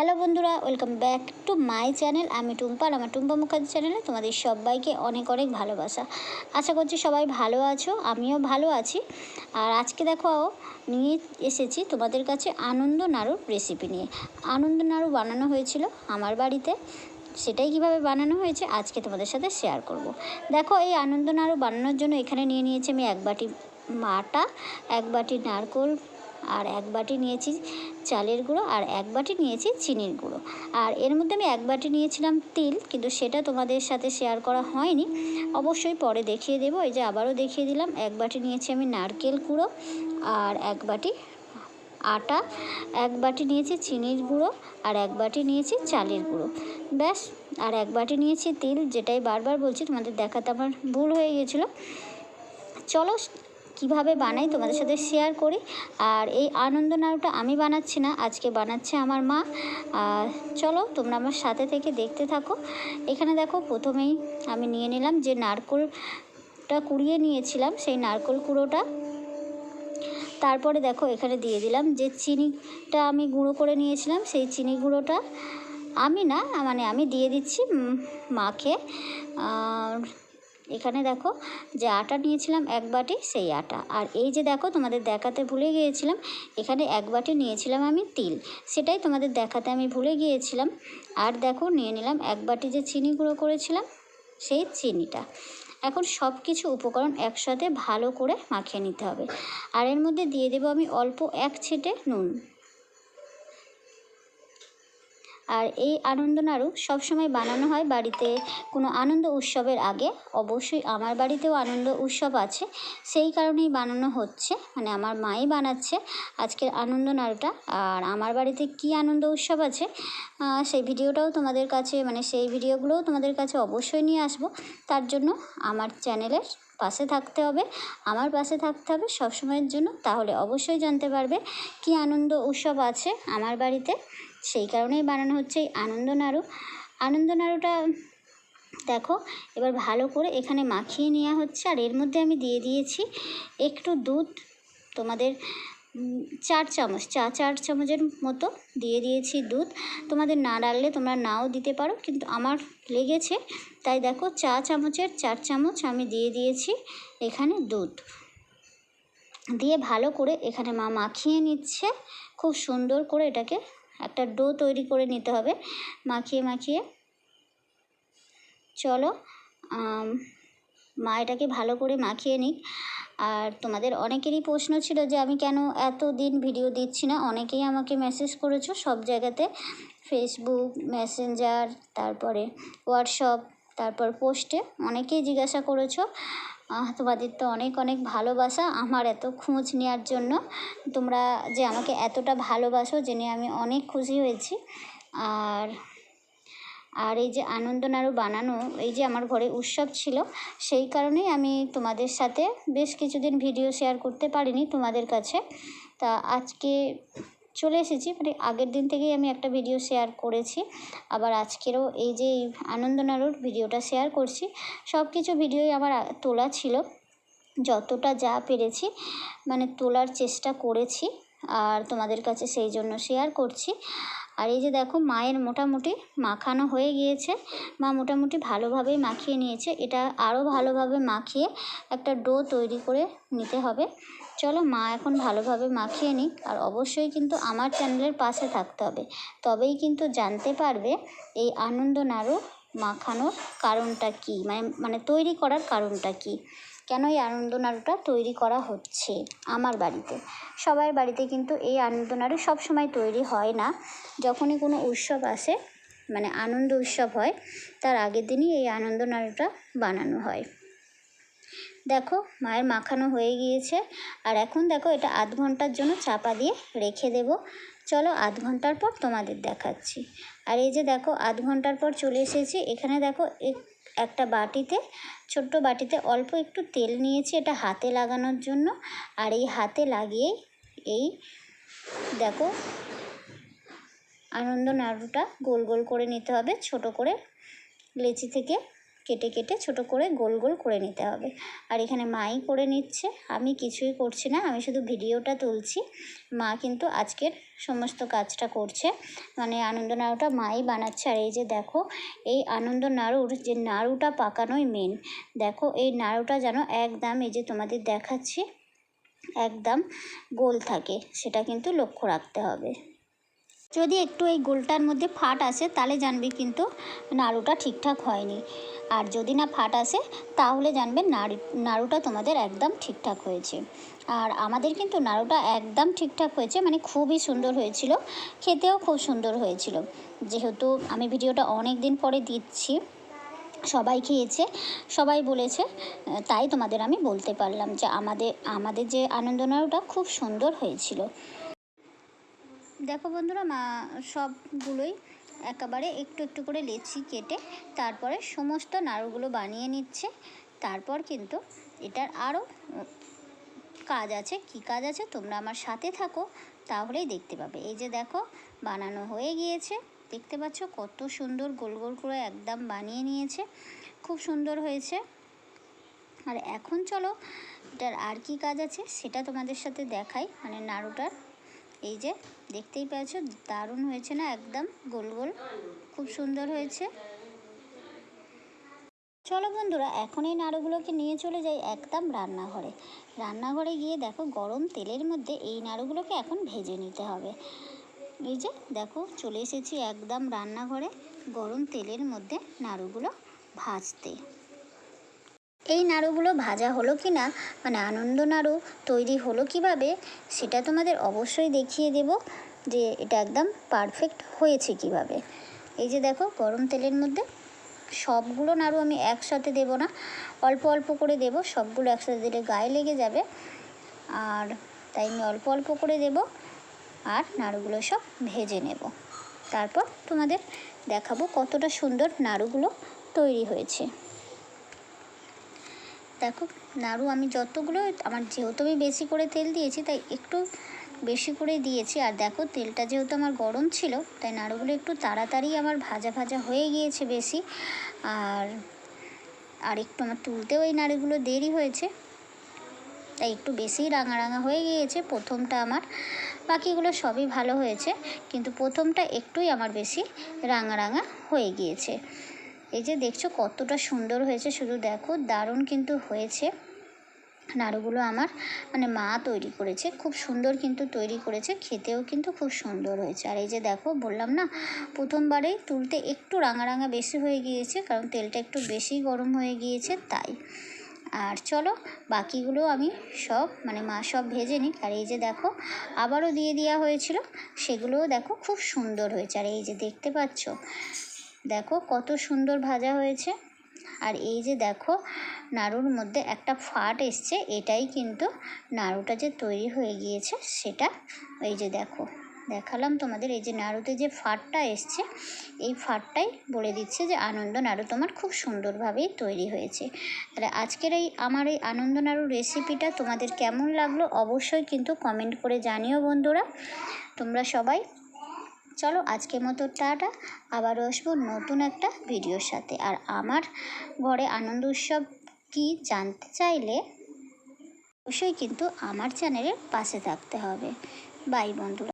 Hello বন্ধুরা, welcome back to my channel. আমি টুম্পার আমার টুম্পা মুখার্জি চ্যানেলে তোমাদের সবাইকে অনেক অনেক ভালোবাসা। আশা করছি সবাই ভালো আছো, আমিও ভালো আছি। আর আজকে দেখো, নিয়ে এসেছি তোমাদের কাছে আনন্দ নাড়ুর রেসিপি নিয়ে। আনন্দ নাড়ু বানানো হয়েছিল আমার বাড়িতে। সেটাই কীভাবে বানানো হয়েছে আজকে তোমাদের সাথে শেয়ার করব। দেখো, এই আনন্দ নাড়ু বানানোর জন্য এখানে নিয়ে নিয়েছি আমি এক বাটি আটা এক বাটি নারকোল আর এক বাটি নিয়েছি চালের গুঁড়ো আর এক বাটি নিয়েছি চিনির গুঁড়ো। আর এর মধ্যে আমি এক বাটি নিয়েছিলাম তিল, কিন্তু সেটা তোমাদের সাথে শেয়ার করা হয়নি। অবশ্যই পরে দেখিয়ে দেবো। এই যে আবারও দেখিয়ে দিলাম, এক বাটি নিয়েছি আমি নারকেল গুঁড়ো আর এক বাটি আটা, এক বাটি নিয়েছি চিনির গুঁড়ো আর এক বাটি নিয়েছি চালের গুঁড়ো। ব্যাস, আর এক বাটি নিয়েছি তিল, যেটাই বারবার বলছি তোমাদের দেখাতে আমার ভুল হয়ে গিয়েছিল চলো কীভাবে বানাই তোমাদের সাথে শেয়ার করি। আর এই আনন্দ নাড়ুটা আমি বানাচ্ছি না, আজকে বানাচ্ছে আমার মা। আর চলো তোমরা আমার সাথে থেকে দেখতে থাকো। এখানে দেখো প্রথমেই আমি নিয়ে নিলাম যে নারকোলটা কুড়িয়ে নিয়েছিলাম, সেই নারকোল কুড়োটা। তারপরে দেখো এখানে দিয়ে দিলাম যে চিনিটা আমি গুঁড়ো করে নিয়েছিলাম, সেই চিনি গুঁড়োটা আমি না মানে আমি দিয়ে দিচ্ছি মাকে। এখানে দেখো যে আটা নিয়েছিলাম এক বাটি, সেই আটা। আর এই যে দেখো তোমাদের দেখাতে ভুলে গিয়েছিলাম, এখানে এক বাটি নিয়েছিলাম আমি তিল। সেটাই তোমাদের দেখাতে আমি ভুলে গিয়েছিলাম। আর দেখো নিয়ে নিলাম এক বাটি যে চিনি গুঁড়ো করেছিলাম, সেই চিনিটা। এখন সব কিছু উপকরণ একসাথে ভালো করে মাখিয়ে নিতে হবে। আর এর মধ্যে দিয়ে দেবো আমি অল্প এক ছেটে নুন। আর এই আনন্দ নাড়ু সবসময় বানানো হয় বাড়িতে কোনো আনন্দ উৎসবের আগে। অবশ্যই আমার বাড়িতেও আনন্দ উৎসব আছে, সেই কারণেই বানানো হচ্ছে মানে আমার মাই বানাচ্ছে আজকের আনন্দ নাড়ুটা আর আমার বাড়িতে কি আনন্দ উৎসব আছে সেই ভিডিওটাও তোমাদের কাছে মানে সেই ভিডিওগুলোও তোমাদের কাছে অবশ্যই নিয়ে আসব। তার জন্য আমার চ্যানেলের পাশে থাকতে হবে, আমার পাশে থাকতে হবে সবসময়ের জন্য। তাহলে অবশ্যই জানতে পারবে কি আনন্দ উৎসব আছে আমার বাড়িতে। সেই কারণেই বানানো হচ্ছে এই আনন্দ নাড়ু। আনন্দ নাড়ুটা দেখো, এবার ভালো করে এখানে মাখিয়ে নেওয়া হচ্ছে। আর এর মধ্যে আমি দিয়ে দিয়েছি একটু দুধ। তোমাদের চার চামচ, চা, চার চামচের মতো দিয়ে দিয়েছি দুধ। তোমাদের না ডাললে তোমরা নাও দিতে পারো, কিন্তু আমার লেগেছে। তাই দেখো, চা চামচের চার চামচ আমি দিয়ে দিয়েছি এখানে দুধ। দিয়ে ভালো করে এখানে মা মাখিয়ে নিচ্ছে। খুব সুন্দর করে এটাকে একটা ডো তৈরি করে নিতে হবে। মাখিয়ে মাখিয়ে। চলো মা এটাকে ভালো করে মাখিয়ে নিক। আর তোমাদের অনেকেরই প্রশ্ন ছিল যে আমি কেন এত দিন ভিডিও দিচ্ছি না? অনেকেই আমাকে মেসেজ করেছ সব জায়গাতে। ফেসবুক মেসেঞ্জার তারপরে হোয়াটসঅ্যাপ তারপর পোস্টে অনেকেই জিজ্ঞাসা করেছ তোমাদের তো অনেক অনেক ভালোবাসা। আমার এত খোঁজ নেওয়ার জন্য তোমরা যে আমাকে এতটা ভালোবাসো জেনে আমি অনেক খুশি হয়েছি। আর আর এই যে আনন্দ নাড়ু বানানো, এই যে আমার ঘরে উৎসব ছিল, সেই কারণেই আমি তোমাদের সাথে বেশ কিছুদিন ভিডিও শেয়ার করতে পারিনি তোমাদের কাছে। তা আজকে চলে এসেছি মানে আগের দিন থেকেই আমি একটা ভিডিও শেয়ার করেছি। আবার আজকেরও এই যে আনন্দ নাড়ুর ভিডিওটা শেয়ার করছি। সব কিছু ভিডিওই আমার তোলা ছিল। যতটা যা পেরেছি মানে তোলার চেষ্টা করেছি, আর তোমাদের কাছে সেই জন্য শেয়ার করছি। আর এই যে দেখো মায়ের মোটামুটি মাখানো হয়ে গিয়েছে। মা মোটামুটি ভালোভাবেই মাখিয়ে নিয়েছে। এটা আরও ভালোভাবে মাখিয়ে একটা ডো তৈরি করে নিতে হবে। চলো মা এখন ভালোভাবে মাখিয়ে নিক। আর অবশ্যই কিন্তু আমার চ্যানেলের পাশে থাকতে হবে। তবেই কিন্তু জানতে পারবে এই আনন্দ নাড়ু মাখানোর কারণটা কী? মানে মানে তৈরি করার কারণটা কী? কেন এই আনন্দ নাড়ুটা তৈরি করা হচ্ছে আমার বাড়িতে? সবার বাড়িতে কিন্তু এই আনন্দ নাড়ু সবসময় তৈরি হয় না। যখনই কোনো উৎসব আসে মানে আনন্দ উৎসব হয়, তার আগের দিনই এই আনন্দ নাড়ুটা বানানো হয়। দেখো, মায়ের মাখানো হয়ে গিয়েছে। আর এখন দেখো, এটা আধ ঘণ্টার জন্য চাপা দিয়ে রেখে দেব। চলো আধ ঘণ্টার পর তোমাদের দেখাচ্ছি। আর এই যে দেখো, আধ ঘণ্টার পর চলে এসেছি। এখানে দেখো একটা বাটিতে, ছোট্ট বাটিতে অল্প একটু তেল নিয়েছি এটা হাতে লাগানোর জন্য। আর এই হাতে লাগিয়ে এই দেখো, আনন্দ নাড়ুটা গোল গোল করে নিতে হবে, ছোট করে লেচি থেকে। কেটে কেটে ছোট করে গোল গোল করে নিতে হবে। আর এখানে মাই করে নিচ্ছে। আমি কিছুই করছি না, আমি শুধু ভিডিওটা তুলছি। মা কিন্তু আজকের সমস্ত কাজটা করছে। মানে আনন্দ নাড়ুটা মাই বানাচ্ছে। আর এই যে দেখো, এই আনন্দ নাড়ুর যে নাড়ুটা পাকানোই মেন দেখো, এই নাড়ুটা যেন একদম এই যে তোমাদের দেখাচ্ছি, একদম গোল থাকে। সেটা কিন্তু লক্ষ্য রাখতে হবে। যদি একটু এই গোলটার মধ্যে ফাট আসে, তাহলে জানবে কিন্তু নাড়ুটা ঠিকঠাক হয়নি। আর যদি না ফাট আসে, তাহলে জানবেন নাড়ু, নাড়ুটা তোমাদের একদম ঠিকঠাক হয়েছে। আর আমাদের কিন্তু নাড়ুটা একদম ঠিকঠাক হয়েছে মানে খুবই সুন্দর হয়েছিল, খেতেও খুব সুন্দর হয়েছিল। যেহেতু আমি ভিডিওটা অনেক দিন পরে দিচ্ছি, সবাই খেয়েছে, সবাই বলেছে, তাই তোমাদের আমি বলতে পারলাম যে আমাদের আমাদের যে আনন্দ নাড়ুটা খুব সুন্দর হয়েছিল। দেখো বন্ধুরা, মা সবগুলোই একেবারে একটু একটু করে লেচি কেটে তারপরে সমস্ত নাড়ুগুলো বানিয়ে নিচ্ছে। তারপর কিন্তু এটার আরও কাজ আছে। কি কাজ আছে তোমরা আমার সাথে থাকো, তাহলেই দেখতে পাবে। এই যে দেখো, বানানো হয়ে গিয়েছে। দেখতে পাচ্ছ কত সুন্দর গোল গোল করে একদম বানিয়ে নিয়েছে। খুব সুন্দর হয়েছে। আর এখন চলো, এটার আর কি কাজ আছে সেটা তোমাদের সাথে দেখাই। মানে নাড়ুটার এই যে, দেখতেই পাচ্ছ দারুণ হয়েছে না? একদম গোল গোল। খুব সুন্দর হয়েছে। চলো বন্ধুরা, এখন এই নাড়ুগুলোকে নিয়ে চলে যাই একদম রান্নাঘরে। রান্নাঘরে গিয়ে দেখো, গরম তেলের মধ্যে এই নাড়ুগুলোকে এখন ভেজে নিতে হবে। এই যে, দেখো, চলে এসেছি একদম রান্নাঘরে গরম তেলের মধ্যে নাড়ুগুলো ভাজতে। এই নাড়ুগুলো ভাজা হলো কি না মানে আনন্দ নাড়ু তৈরি হলো কীভাবে, সেটা তোমাদের অবশ্যই দেখিয়ে দেব যে এটা একদম পারফেক্ট হয়েছে কীভাবে। এই যে দেখো, গরম তেলের মধ্যে সবগুলো নাড়ু আমি একসাথে দেব না, অল্প অল্প করে দেব, সবগুলো একসাথে দিলে গায়ে লেগে যাবে। আর তাই আমি অল্প অল্প করে দেব আর নাড়ুগুলো সব ভেজে নেব। তারপর তোমাদের দেখাবো কতটা সুন্দর নাড়ুগুলো তৈরি হয়েছে। দেখো, নাড়ু আমি যতগুলো, আমার যেহেতু আমি বেশি করে তেল দিয়েছি, তাই একটু বেশি করে দিয়েছি। আর দেখো, তেলটা যেহেতু আমার গরম ছিল, তাই নাড়ুগুলো একটু তাড়াতাড়ি আমার ভাজা ভাজা হয়ে গিয়েছে বেশি। আর আর একটু আমার তুলতেও এই নাড়ুগুলো দেরি হয়েছে। তাই একটু বেশি রাঙা রাঙা হয়ে গিয়েছে, প্রথমটা আমার। বাকিগুলো সবই ভালো হয়েছে, কিন্তু প্রথমটা একটুই আমার বেশি রাঙা রাঙা হয়ে গিয়েছে। এই যে দেখছ কতটা সুন্দর হয়েছে, শুধু দেখো দারুণ কিন্তু হয়েছে। নাড়ুগুলো আমার মানে মা তৈরি করেছে, খুব সুন্দর কিন্তু তৈরি করেছে, খেতেও কিন্তু খুব সুন্দর হয়েছে। আর এই যে দেখো, বললাম না, প্রথমবারেই তুলতে একটু রাঙা রাঙা বেশি হয়ে গিয়েছে, কারণ তেলটা একটু বেশি গরম হয়ে গিয়েছে, তাই। আর চলো, বাকিগুলো আমি সব মানে মা সব ভেজে নিই আর এই যে দেখো, আবারও দিয়ে দেওয়া হয়েছিল, সেগুলোও দেখো খুব সুন্দর হয়েছে। আর এই যে দেখতে পাচ্ছ দেখো কত সুন্দর ভাজা হয়েছে। আর এই যে দেখো নাড়ুর মধ্যে একটা ফাট এসছে, এটাই কিন্তু নাড়ুটা যে তৈরি হয়ে গিয়েছে সেটা এই যে দেখো। দেখালাম তোমাদের এই যে নাড়ুতে যে ফাটটা এসছে, এই ফাটটাই বলে দিচ্ছে যে আনন্দ নাড়ু তোমার খুব সুন্দরভাবেই তৈরি হয়েছে। তাহলে আজকের এই আমার এই আনন্দ নাড়ু রেসিপিটা তোমাদের কেমন লাগল অবশ্যই কিন্তু কমেন্ট করে জানিও বন্ধুরা। তোমরা সবাই চলো আজকের মতো টাটা। আবার আসব নতুন একটা ভিডিওর সাথে। আর আমার ঘরে আনন্দ উৎসব কি জানতে চাইলে অবশ্যই কিন্তু আমার চ্যানেলের পাশে থাকতে হবে। বাই বন্ধুরা।